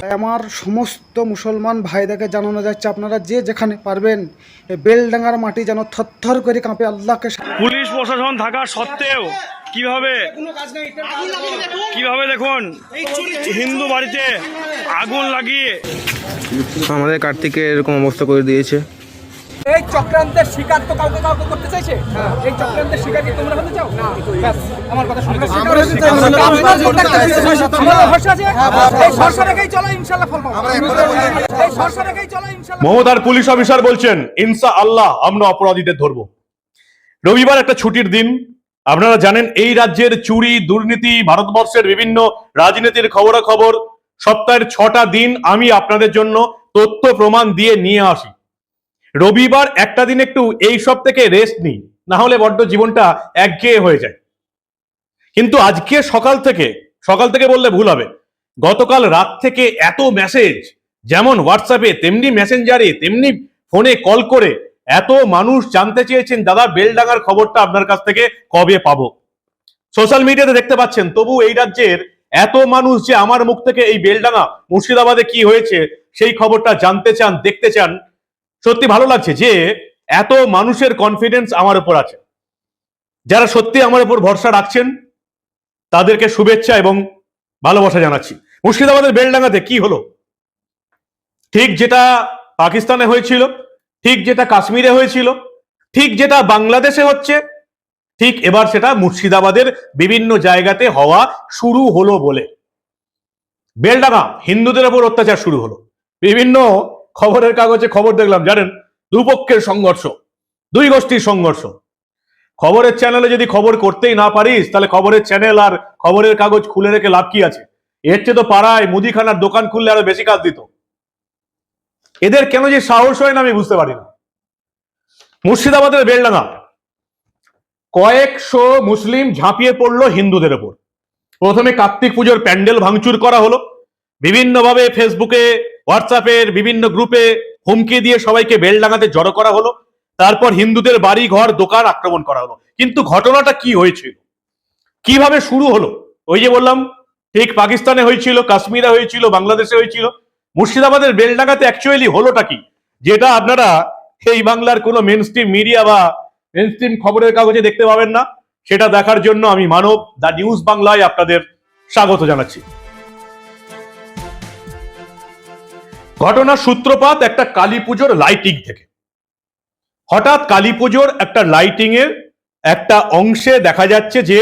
তাই আমার সমস্ত মুসলমান ভাইদেরকে জানানো যাচ্ছে আপনারা যে যেখানে পারবেন বেলডাঙ্গার মাটি যেন থরথর করে কাঁপে আল্লাহকে পুলিশ প্রশাসন থাকা সত্ত্বেও কীভাবে কীভাবে দেখুন হিন্দু বাড়িতে আগুন লাগিয়ে আমাদের কার্তিকে এরকম অবস্থা করে দিয়েছে। এই চক্রান্তের শিকার তো কাউকে কাউকে করতে চাইছে? এই চক্রান্তের শিকার কি তোমরা হতে চাও? না আমার কথা শুনে মমতার পুলিশ অফিসার বলছেন ইনসা আল্লাহ আমরা অপরাধীদের ধরব। রবিবার একটা ছুটির দিন। আপনারা জানেন এই রাজ্যের চুরি দুর্নীতি ভারতবর্ষের বিভিন্ন রাজনীতির খবরাখবর সপ্তাহের ছটা দিন আমি আপনাদের জন্য তথ্য প্রমাণ দিয়ে নিয়ে আসি। রবিবার একটা দিন একটু এই সব থেকে রেস্ট নিই, না হলে বড্ড জীবনটা একঘেয়ে হয়ে যায়। কিন্তু আজকে সকাল থেকে সকাল থেকে বললে ভুল হবে, গতকাল রাত থেকে এত মেসেজ যেমন হোয়াটসঅ্যাপে তেমনি মেসেঞ্জারে তেমনি ফোনে কল করে এত মানুষ জানতে চেয়েছেন, দাদা, বেলডাঙ্গার খবরটা আপনার কাছ থেকে কবে পাবো? সোশ্যাল মিডিয়াতে দেখতে পাচ্ছেন, তবু এই রাজ্যের এত মানুষ যে আমার মুখ থেকে এই বেলডাঙ্গা মুর্শিদাবাদে কি হয়েছে, সেই খবরটা জানতে চান, দেখতে চান সত্যি ভালো লাগছে যে এত মানুষের কনফিডেন্স আমার উপর আছে। যারা সত্যি আমার উপর ভরসা রাখছেন, তাদেরকে শুভেচ্ছা এবং ভালোবাসা জানাচ্ছি। মুর্শিদাবাদের বেলডাঙ্গাতে কি হলো? ঠিক যেটা পাকিস্তানে হয়েছিল, ঠিক যেটা কাশ্মীরে হয়েছিল, ঠিক যেটা বাংলাদেশে হচ্ছে, ঠিক এবার সেটা মুর্শিদাবাদের বিভিন্ন জায়গাতে হওয়া শুরু হলো বলে। বেলডাঙ্গা হিন্দুদের ওপর অত্যাচার শুরু হলো। বিভিন্ন খবরের কাগজে খবর দেখলাম, জানেন? দুপক্ষের সংঘর্ষ, দুই গোষ্ঠীর সংঘর্ষ। খবরের চ্যানেলে যদি খবর করতেই না পারিস, তাহলে খবরের চ্যানেল আর খবরের কাগজ খুলে রেখে লাভ কি আছে? এর চেয়ে তো পাড়ায় মুদিখানার দোকান খুললে আরও বেশি কাজ দিত। এদের কেন যে সাহস হয় না আমি বুঝতে পারি না। মুর্শিদাবাদের বেলডাঙ্গা। কয়েকশো মুসলিম ঝাঁপিয়ে পড়ল হিন্দুদের ওপর। প্রথমে কার্তিক পুজোর প্যান্ডেল ভাঙচুর করা হলো। বিভিন্নভাবে ফেসবুকে হোয়াটসঅ্যাপের বিভিন্ন গ্রুপে হুমকি দিয়ে সবাইকে বেলডাঙ্গাতে জড়ো করা হলো। তারপর হিন্দুদের বাড়ি, ঘর, দোকান আক্রমণ করা হলো। কিন্তু ঘটনাটা কি হয়েছিল? কীভাবে শুরু হলো? ওই যে বললাম, ঠিক পাকিস্তানে হয়েছিল, কাশ্মীরে হয়েছিল, বাংলাদেশে হয়েছিল। মুর্শিদাবাদের বেলডাঙ্গাতে অ্যাকচুয়ালি হলোটা কি? যেটা আপনারা এই বাংলার কোনো মেন স্ট্রিম মিডিয়া বা মেন স্ট্রিম খবরের কাগজে দেখতে পাবেন না। সেটা দেখার জন্য আমি মানব দ্য নিউজ বাংলায় আপনাদের স্বাগত জানাচ্ছি। ঘটনার সূত্রপাত একটা কালী পুজোর লাইটিং থেকে। হঠাৎ কালী পুজোর একটা লাইটিং এর একটা অংশে দেখা যাচ্ছে যে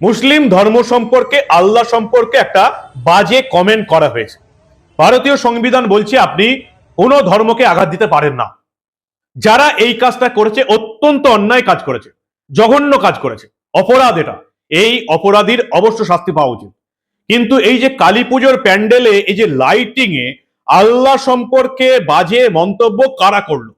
মুসলিম ধর্ম সম্পর্কে, আল্লাহ সম্পর্কে একটা বাজে কমেন্ট করা হয়েছে। ভারতীয় সংবিধান বলছে আপনি কোনো ধর্মকে আঘাত দিতে পারেন না। যারা এই কাজটা করেছে, অত্যন্ত অন্যায় কাজ করেছে, জঘন্য কাজ করেছে, অপরাধ এটা। এই অপরাধীর অবশ্য শাস্তি পাওয়া উচিত। কিন্তু এই যে কালী পুজোর প্যান্ডেলে, এই যে লাইটিং এ আল্লাহ সম্পর্কে বাজে মন্তব্য কারা করল?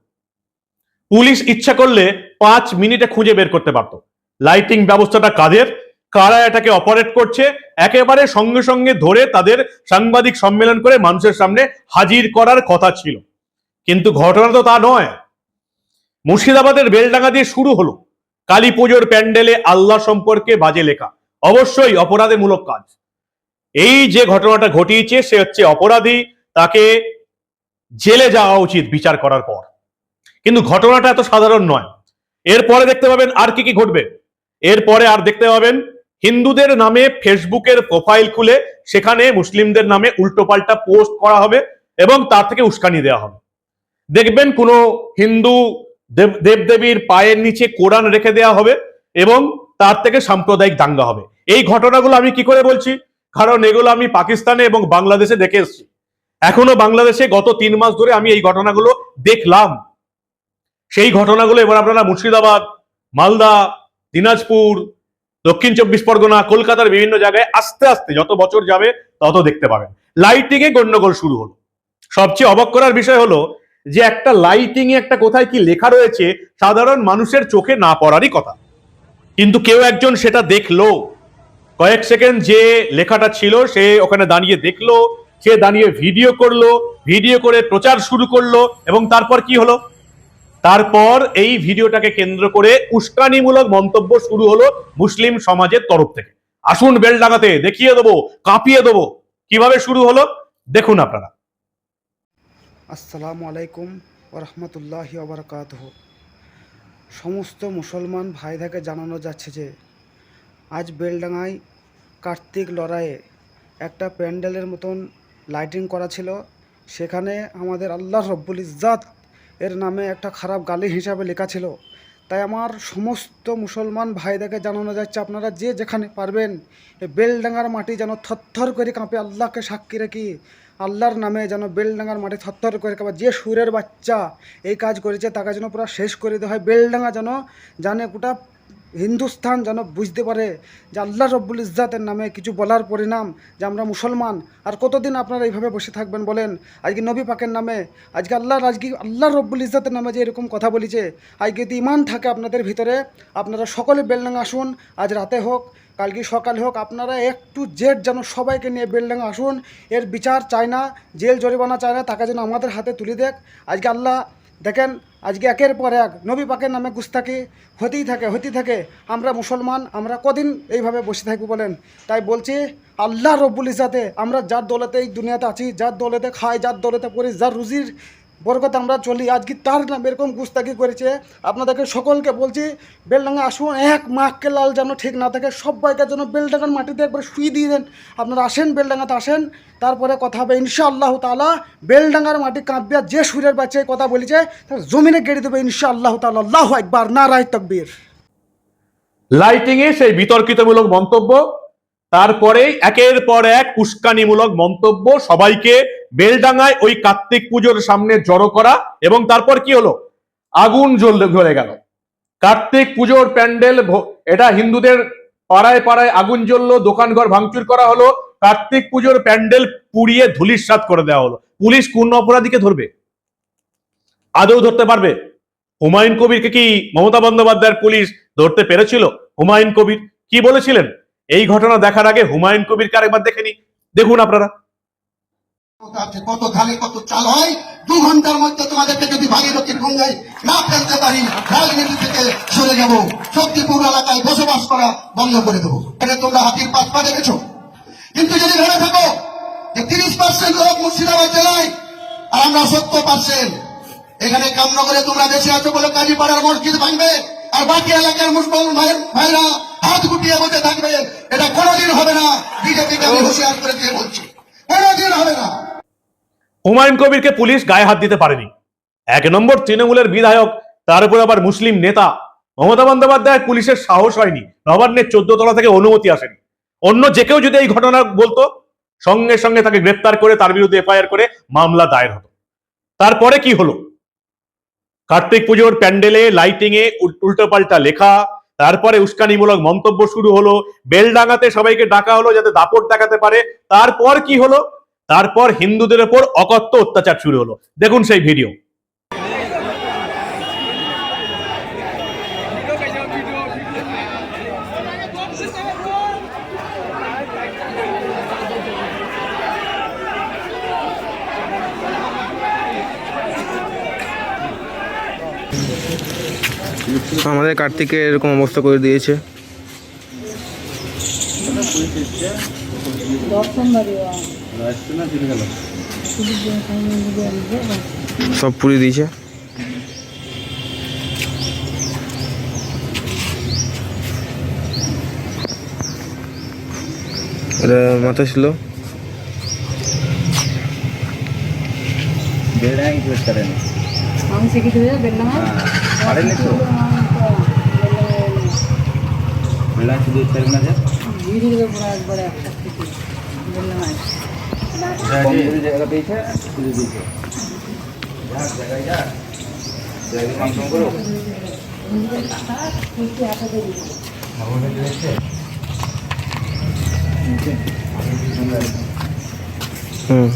পুলিশ ইচ্ছা করলে পাঁচ মিনিটে খুঁজে বের করতে পারত। লাইটিং ব্যবস্থাটা কাদের? কারা এটাকে অপারেট করছে? একেবারে সঙ্গে সঙ্গে ধরে তাদের সাংবাদিক সম্মেলন করে মানুষের সামনে হাজির করার কথা ছিল। কিন্তু ঘটনা তো তা নয়। মুর্শিদাবাদের বেলডাঙ্গা দিয়ে শুরু হলো। কালী পুজোর প্যান্ডেলে আল্লাহ সম্পর্কে বাজে লেখা। অবশ্যই অপরাধমূলক কাজ। এই যে ঘটনাটা ঘটিয়েছে, সে হচ্ছে অপরাধী। তাকে জেলে যাওয়া উচিত বিচার করার পর। কিন্তু ঘটনাটা এত সাধারণ নয়। এরপরে দেখতে পাবেন আর কি কি ঘটবে। এরপরে আর দেখতে পাবেন হিন্দুদের নামে ফেসবুকের প্রোফাইল খুলে সেখানে মুসলিমদের নামে উল্টোপাল্টা পোস্ট করা হবে এবং তার থেকে উস্কানি দেওয়া হবে। দেখবেন কোনো হিন্দু দেব- দেবদেবীর পায়ের নিচে কোরআন রেখে দেওয়া হবে এবং তার থেকে সাম্প্রদায়িক দাঙ্গা হবে। এই ঘটনাগুলো আমি কি করে বলছি? কারণ এগুলো আমি পাকিস্তানে এবং বাংলাদেশে দেখে এসেছি। এখনও বাংলাদেশে গত তিন মাস ধরে আমি এই ঘটনাগুলো দেখলাম। সেই ঘটনাগুলো এবার আপনারা মুর্শিদাবাদ, মালদা, দিনাজপুর, দক্ষিণ চব্বিশ পরগনা, কলকাতার বিভিন্ন জায়গায় আস্তে আস্তে যত বছর যাবে তত দেখতে পাবেন। লাইটিং এ গন্ডগোল শুরু হলো। সবচেয়ে অবাক করার বিষয় হলো যে একটা লাইটিং এ একটা কোথায় কি লেখা রয়েছে, সাধারণ মানুষের চোখে না পড়ারই কথা। কিন্তু কেউ একজন সেটা দেখল। কয়েক সেকেন্ড যে লেখাটা ছিল সে ওখানে দাঁড়িয়ে দেখল। সে দাঁড়িয়ে ভিডিও করল, ভিডিও করে প্রচার শুরু করল এবং তারপর কি হলো? তারপর এই ভিডিওটাকে কেন্দ্র করে উস্কানিমূলক মন্তব্য শুরু হলো মুসলিম সমাজের তরফ থেকে। আসুন বেল বেলডাঙ্গাতে দেখিয়ে দেবো, কাঁপিয়ে দেবো, কীভাবে শুরু হলো? দেখুন আপনারা। আসসালামু আলাইকুম ওরহমতুল্লাহ ওবরকাত সমস্ত মুসলমান ভাইদেরকে জানানো যাচ্ছে যে, আজ বেলডাঙায় কার্তিক লড়াইয়ে একটা প্যান্ডেলের মতন লাইটিং করা ছিল। সেখানে আমাদের আল্লাহ রব্বুল ইজ্জাত এর নামে একটা খারাপ গালি হিসাবে লেখা ছিল। তাই আমার সমস্ত মুসলমান ভাইদেরকে জানানো যাচ্ছে, আপনারা যে যেখানে পারবেন, এই বেলডাঙ্গার মাটি যেন থরথর করে কাঁপে, আল্লাহকে সাক্ষী রেখি, আল্লাহর নামে যেন বেলডাঙ্গার মাটি থরথর করে কাঁপে। যে সুরের বাচ্চা এই কাজ করেছে, তাকে যেন পুরো শেষ করে দেওয়া হয়। বেলডাঙ্গা যেন জানে গোটা হিন্দুস্থান যেন বুঝতে পারে যে আল্লাহ রব্বুল ইজ্জাতের নামে কিছু বলার পরিণাম যে আমরা মুসলমান। আর কতদিন আপনারা এইভাবে বসে থাকবেন বলেন? আজকে নবী পাকের নামে, আজকে আল্লাহ আজকে আল্লাহ রব্বুল ইজ্জাতের নামে যে এরকম কথা বলেছে, আজকে যদি ইমান থাকে আপনাদের ভিতরে, আপনারা সকলে বেলডাঙ্গা আসুন, আজ রাতে হোক, কালকে সকালে হোক, আপনারা একটু জেড যেন সবাইকে নিয়ে বেলডাঙ্গা আসুন। এর বিচার চায় না, জেল জরিমানা চায় না, তাকে যেন আমাদের হাতে তুলে দেখ আজকে আল্লাহ দেখেন, আজকে একের পর এক নবী পাকের নামে গুস্তাকি হতেই থাকে হতেই থাকে। আমরা মুসলমান, আমরা কদিন এইভাবে বসে থাকব বলেন? তাই বলছি, আল্লাহ রব্বুল ইজাতে আমরা যার দলেতে এই দুনিয়াতে আছি, যার দলেতে খাই, যার দলেতে পড়ি, যার রুজির বরকত আমরা চলি। আজকে তার নাম এরকম গুস্তাকি করেছে। আপনাদেরকে সকলকে বলছি, বেলডাঙ্গা আসুন, এক মাখকে লাল যেন ঠিক না থাকে, সবাইকে যেন বেলডাঙ্গার মাটিতে একবার শুয়ে দিয়ে দেন। আপনারা আসেন, বেলডাঙ্গাতে আসেন, তারপরে কথা হবে ইনশা আল্লাহ তালা বেলডাঙ্গার মাটি কাঁপিয়া যে সুরের বাচ্চা এই কথা বলেছে, তার জমিনে গেড়ে দেবে ইনশা আল্লাহ তালা আল্লাহ একবার না রায় তকবীর। লাইটিং এ সেই বিতর্কিতমূলক মন্তব্য তারপরেই একের পর এক উস্কানিমূলক মন্তব্য সবাইকে বেলডাঙ্গায় ওই কার্তিক পুজোর সামনে জড়ো করা এবং তারপর কি হলো? আগুন জ্বলতে ধরে গেল। কার্তিক পুজোর প্যান্ডেল এটা হিন্দুদের পাড়ায় পাড়ায় আগুন জ্বললো, দোকানঘর ভাঙচুর করা হলো, কার্তিক পুজোর প্যান্ডেল পুড়িয়ে ধুলিস্বাত করে দেওয়া হলো। পুলিশ কোন অপরাধীকে ধরবে? আদৌ ধরতে পারবে? হুমায়ুন কবিরকে কি মমতা বন্দ্যোপাধ্যায়ের পুলিশ ধরতে পেরেছিল? হুমায়ুন কবির কি বলেছিলেন? এই ঘটনা দেখার আগে হুমায়ুন কবিরকে আরেকবার দেখে নি দেখুন আপনারা। কত ধানে কত চাল হয়। দু ঘণ্টার মধ্যে তোমাদেরকে যদি ভাগীরথীর গঙ্গায় না ফেলতে পারি রাজনীতি থেকে সরে যাব। শক্তিপুর এলাকায় বসবাস করা বন্ধ করে দেবো। এখানে তোমরা হাতির পাত পা দেখেছ? কিন্তু যদি ভেবে থাকো যে তিরিশ পার্সেন্ট লোক মুর্শিদাবাদ জেলায়, আর আমরা সত্তর পার্সেন্ট। এখানে কামনগরে তোমরা বেশি আছো বলে কাজীপাড়ার মসজিদ ভাঙবে, আর বাকি এলাকার মুসলমান ভাইরা হাত গুটিয়ে বসে থাকবে, এটা কোনোদিন হবে না। বিজেপিকে আমি হুঁশিয়ার করে দিয়ে বলছি, কোনোদিন হবে না। হুমায়ুন কবিরকে পুলিশ গায়ে হাত দিতে পারেনি। এক নম্বর তৃণমূলের বিধায়ক, তার উপর আবার মুসলিম নেতা। মমতা বন্দ্যোপাধ্যায় পুলিশের সাহস হয়নি, নবান্নের চোদ্দ তলা থেকে অনুমতি আসেনি। অন্য যে কেউ যদি এই ঘটনা বলতো, সঙ্গে সঙ্গে তাকে গ্রেপ্তার করে, তার বিরুদ্ধে এফআইআর করে মামলা দায়ের হতো। তারপরে কি হলো? কার্তিক পুজোর প্যান্ডেলে, লাইটিংয়ে এ উল্টো পাল্টা লেখা তারপরে উস্কানিমূলক মন্তব্য শুরু হলো বেলডাঙ্গাতে সবাইকে ডাকা হলো যাতে দাপট দেখাতে পারে। তারপর কি হলো? তারপর হিন্দুদের ওপর অকথ্য অত্যাচার শুরু হলো। দেখুন সেই ভিডিও আমাদের কার্তিকের এরকম অবস্থা করে দিয়েছে। সব পুড়িয়ে দিয়েছে। এটা মাথা ছিল। আমি শিখেছি বেললাম ধীরে পুরো একবারে একটা থেকে বেললাম হুম।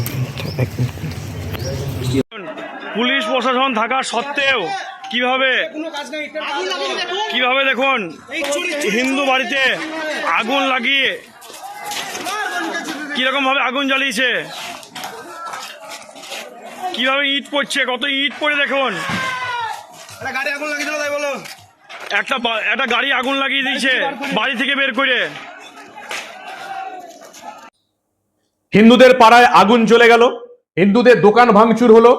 পুলিশ প্রশাসন থাকা সত্ত্বেও কীভাবে কীভাবে দেখুন, হিন্দু বাড়িতে আগুন লাগিয়ে কীরকম ভাবে আগুন জ্বালিয়েছে? কীভাবে ইট পড়ছে? কত ইট পড়ে দেখুন। একটা একটা গাড়ি আগুন লাগিয়ে দিয়েছে বাড়ি থেকে বের করে। হিন্দুদের পাড়ায় আগুন চলে গেল। হিন্দুদের দোকান ভাঙচুর হলো।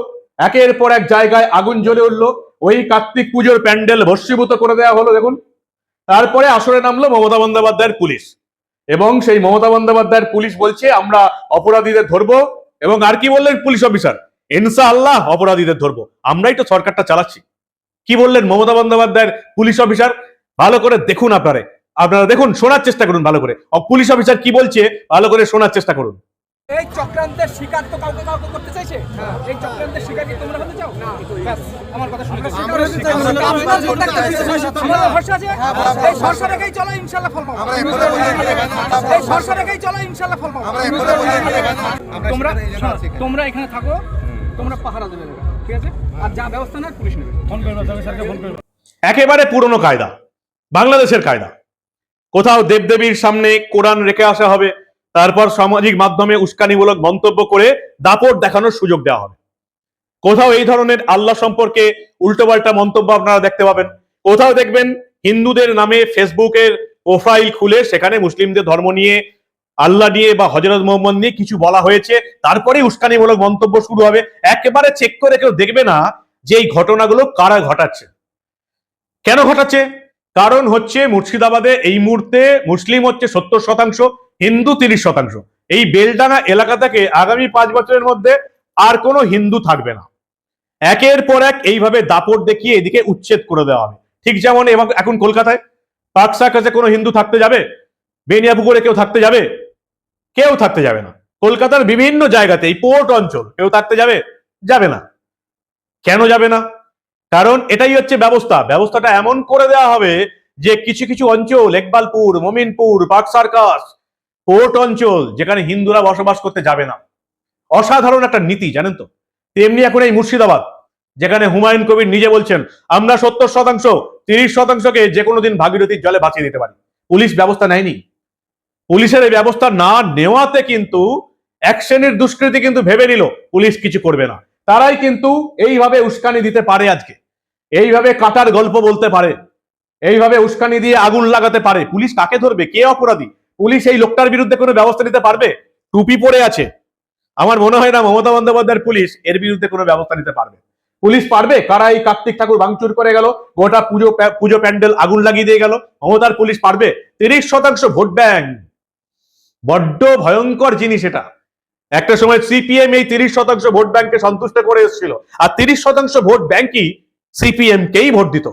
একের পর এক জায়গায় আগুন জ্বলে উঠল। ওই কার্তিক পুজোর প্যান্ডেল ভস্মীভূত করে দেওয়া হলো, দেখুন। তারপরে আসরে নামলো মমতা বন্দ্যোপাধ্যায়ের পুলিশ। এবং সেই মমতা বন্দ্যোপাধ্যায়ের পুলিশ বলছে, আমরা অপরাধীদের ধরবো এবং আর কি বললেন পুলিশ অফিসার? ইনসা আল্লাহ অপরাধীদের ধরবো। আমরাই তো সরকারটা চালাচ্ছি। কি বললেন মমতা বন্দ্যোপাধ্যায়ের পুলিশ অফিসার? ভালো করে দেখুন আপনারা। আপনারা দেখুন, শোনার চেষ্টা করুন ভালো করে। পুলিশ অফিসার কি বলছে, ভালো করে শোনার চেষ্টা করুন। এই চক্রান্তের শিকার তো কাউকে কাউকে করতে চাইছে? এই চক্রান্তের শিকার কি তোমরা হতে চাও? না আমার কথা শুনে আপনার ভরসা আছে এই ভরসা রেখেই চলো ইনশাল্লাহ ফল পাবো। এই ভরসা রেখেই চলো ইনশাল্লাহ ফল পাবো। তোমরা তোমরা এখানে থাকো তোমরা পাহারা দেবে ঠিক আছে? আর যা ব্যবস্থা নেয় পুলিশ নেবে। ফোন করবে একেবারে পুরনো কায়দা বাংলাদেশের কায়দা। কোথাও দেবদেবীর সামনে কোরআন রেখে আসা হবে তারপর সামাজিক মাধ্যমে উস্কানিমূলক মন্তব্য করে দাপট দেখানোর সুযোগ দেওয়া হবে। কোথাও এই ধরনের আল্লাহ সম্পর্কে উল্টোপাল্টা মন্তব্য আপনারা দেখতে পাবেন। কোথাও দেখবেন হিন্দুদের নামে ফেসবুকের প্রোফাইল খুলে সেখানে মুসলিমদের ধর্ম নিয়ে, আল্লাহ নিয়ে বা হজরত মোহাম্মদ নিয়ে কিছু বলা হয়েছে তারপরে উস্কানিমূলক মন্তব্য শুরু হবে। একেবারে চেক করে কেউ দেখবে না যে এই ঘটনাগুলো কারা ঘটাচ্ছে। কেন ঘটাচ্ছে? কারণ হচ্ছে মুর্শিদাবাদে এই মুহূর্তে মুসলিম হচ্ছে সত্তর শতাংশ হিন্দু তিরিশ শতাংশ। এই বেলডাঙ্গা এলাকা থেকে আগামী পাঁচ বছরের মধ্যে আর কোনো হিন্দু থাকবে না। একের পর এক এইভাবে দাপট দেখিয়ে এদিকে উচ্ছেদ করে দেওয়া হবে। ঠিক যেমন এখন কলকাতায় পাকসার কাছে কোনো হিন্দু থাকতে যাবে? বেনিয়াপুকুরে কেউ থাকতে যাবে? কেউ থাকতে যাবে না। কলকাতার বিভিন্ন জায়গাতে এই পোর্ট অঞ্চল কেউ থাকতে যাবে? যাবে না। কেন যাবে না? কারণ এটাই হচ্ছে ব্যবস্থা। ব্যবস্থাটা এমন করে দেওয়া হবে যে কিছু কিছু অঞ্চল, Ekbalpur, Mominpur, park circus port অঞ্চল যেখানে হিন্দুরা বসবাস করতে যাবে না। অসাধারণ একটা নীতি, জানেন তো? তেমনি এখন এই মুর্শিদাবাদ, যেখানে হুমায়ুন কবির নিজে বলছেন, আমরা সত্তর শতাংশ, তিরিশ শতাংশকে যে কোনো দিন ভাগীরথীর জলে বাঁচিয়ে দিতে পারি। পুলিশ ব্যবস্থা নেয়নি। পুলিশের এই ব্যবস্থা না নেওয়াতে কিন্তু এক শ্রেণির দুষ্কৃতি কিন্তু ভেবে নিল, পুলিশ কিছু করবে না। তারাই কিন্তু এইভাবে উস্কানি দিতে পারে আজকে। এইভাবে কাটার গল্প বলতে পারে। এইভাবে উস্কানি দিয়ে আগুন লাগাতে পারে। পুলিশ কাকে ধরবে? কে অপরাধী? পুলিশ এই লোকটার বিরুদ্ধে কোনো ব্যবস্থা নিতে পারবে? টুপি পরে আছে। আমার মনে হয় না মমতা বন্দ্যোপাধ্যায়ের পুলিশ এর বিরুদ্ধে কোনো ব্যবস্থা নিতে পারবে। পুলিশ পারবে? কারা এই কার্তিক ঠাকুর ভাঙচুর করে গেল? গোটা পুজো পুজো প্যান্ডেল আগুন লাগিয়ে দিয়ে গেল? মমতার পুলিশ পারবে? তিরিশ শতাংশ ভোট ব্যাংক। বড্ড ভয়ঙ্কর জিনিস এটা। একটা সময় সিপিএম এই তিরিশ শতাংশ ভোট ব্যাংকে সন্তুষ্ট করে এসেছিল। আর তিরিশ শতাংশ ভোট ব্যাংকই সিপিএম কেই ভোট দিত।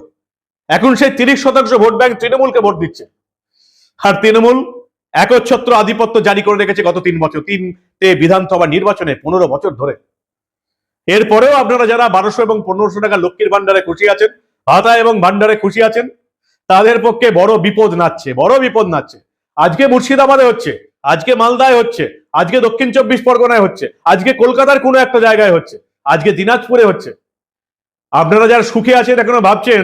এখন সেই তিরিশ শতাংশ ভোট ব্যাংক তৃণমূলকে ভোট দিচ্ছে। আর তৃণমূল একচ্ছত্র আধিপত্য জারি করে রেখেছে গত তিন বছর। তিনটে বিধানসভা নির্বাচনে পনেরো বছর ধরে। এরপরেও আপনারা যারা বারোশো এবং পনেরোশো টাকা লক্ষ্মীর ভান্ডারে খুশি আছেন, ভাতা এবং ভান্ডারে খুশি আছেন, তাদের পক্ষে বড় বিপদ নাচ্ছে, বড় বিপদ নাচ্ছে। আজকে মুর্শিদাবাদে হচ্ছে, আজকে মালদায় হচ্ছে, আজকে দক্ষিণ চব্বিশ পরগনায় হচ্ছে, আজকে কলকাতার কোনো একটা জায়গায় হচ্ছে, আজকে দিনাজপুরে হচ্ছে। আপনারা যারা সুখে আছেন এখনও ভাবছেন,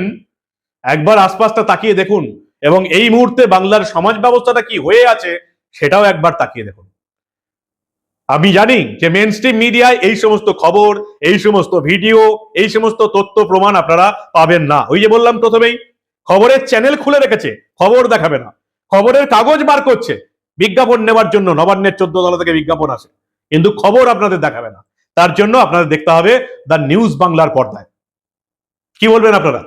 একবার আশপাশটা তাকিয়ে দেখুন এবং এই মুহূর্তে বাংলার সমাজ ব্যবস্থাটা কি হয়ে আছে সেটাও একবার তাকিয়ে দেখুন। আমি জানি যে মেন স্ট্রিম মিডিয়ায় এই সমস্ত খবর, এই সমস্ত ভিডিও এই সমস্ত তথ্য প্রমাণ আপনারা পাবেন না। ওই যে বললাম প্রথমেই, খবরের চ্যানেল খুলে রেখেছে, খবর দেখাবে না। খবরের কাগজ বার করছে, বিজ্ঞাপন নেওয়ার জন্য নবান্নের চোদ্দ তলা থেকে বিজ্ঞাপন আসে। কিন্তু খবর আপনাদের দেখাবে না। তার জন্য আপনাদের দেখতে হবে দ্য নিউজ বাংলার পর্দায়। কি বলবেন আপনারা?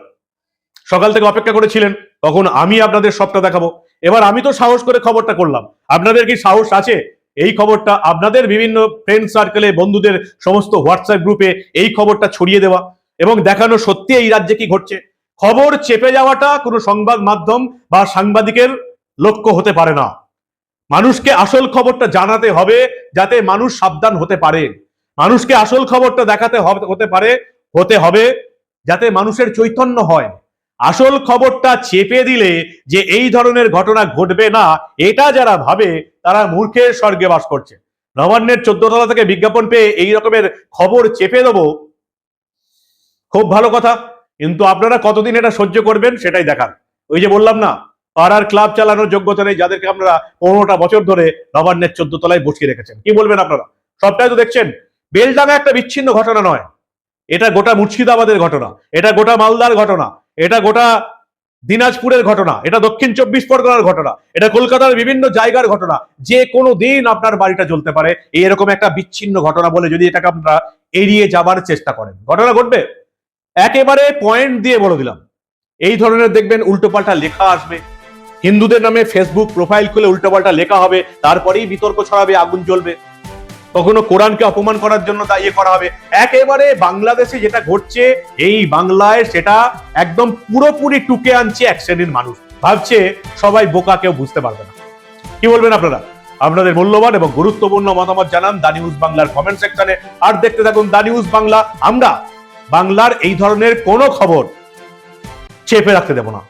সকাল থেকে অপেক্ষা করেছিলেন, তখন আমি আপনাদের সবটা দেখাবো। এবার আমি তো সাহস করে খবরটা করলাম। আপনাদের কি সাহস আছে? এই খবরটা আপনাদের বিভিন্ন ফ্রেন্ড সার্কেলে বন্ধুদের সমস্ত হোয়াটসঅ্যাপ গ্রুপে এই খবরটা ছড়িয়ে দেওয়া এবং দেখানো সত্যি এই রাজ্যে কি ঘটছে। খবর চেপে যাওয়াটা কোনো সংবাদ মাধ্যম বা সাংবাদিকের লক্ষ্য হতে পারে না। মানুষকে আসল খবরটা জানাতে হবে যাতে মানুষ সাবধান হতে পারে। মানুষকে আসল খবরটা দেখাতে হতে পারে, হতে হবে যাতে মানুষের চৈতন্য হয়। আসল খবরটা চেপে দিলে যে এই ধরনের ঘটনা ঘটবে না, এটা যারা ভাবে, তারা মূর্খের স্বর্গে বাস করছে। নবান্নের চোদ্দ তলা থেকে বিজ্ঞাপন পেয়ে এই রকমের খবর চেপে দেবো। খুব ভালো কথা, কিন্তু আপনারা কতদিন এটা সহ্য করবেন সেটাই দেখার ওই যে বললাম না, পাড়ার ক্লাব চালানোর যোগ্যতা নেই, যাদেরকে আপনারা পনেরোটা বছর ধরে নবান্নের চোদ্দ তলায় বসিয়ে রেখেছেন। কি বলবেন আপনারা? সবটাই তো দেখছেন। বেলডাঙ্গা একটা বিচ্ছিন্ন ঘটনা নয়। এটা গোটা মুর্শিদাবাদের ঘটনা, এটা গোটা মালদার ঘটনা। এটা গোটা দিনাজপুরের ঘটনা, এটা দক্ষিণ চব্বিশ পরগনার ঘটনা, এটা কলকাতার বিভিন্ন জায়গার ঘটনা, যে কোনো দিন আপনার বাড়িটা জ্বলতে পারে। এরকম একটা বিচ্ছিন্ন ঘটনা বলে যদি এটাকে আপনারা এড়িয়ে যাবার চেষ্টা করেন। ঘটনা ঘটবে। একেবারে পয়েন্ট দিয়ে বলে দিলাম। এই ধরনের দেখবেন উল্টোপাল্টা লেখা আসবে। হিন্দুদের নামে ফেসবুক প্রোফাইল খুলে উল্টোপাল্টা লেখা হবে। তারপরেই বিতর্ক ছড়াবে, আগুন জ্বলবে। কখনো কোরআনকে অপমান করার জন্য তা ইয়ে করা হবে। একেবারে বাংলাদেশে যেটা ঘটছে, এই বাংলায় সেটা একদম পুরোপুরি টুকে আনছে এক শ্রেণির মানুষ। ভাবছে সবাই বোকা, কেউ বুঝতে পারবে না। কি বলবেন আপনারা? আপনাদের মূল্যবান এবং গুরুত্বপূর্ণ মতামত জানান দা নিউজ বাংলার কমেন্ট সেকশনে। আর দেখতে থাকুন দা নিউজ বাংলা। আমরা বাংলার এই ধরনের কোনো খবর চেপে রাখতে দেব না।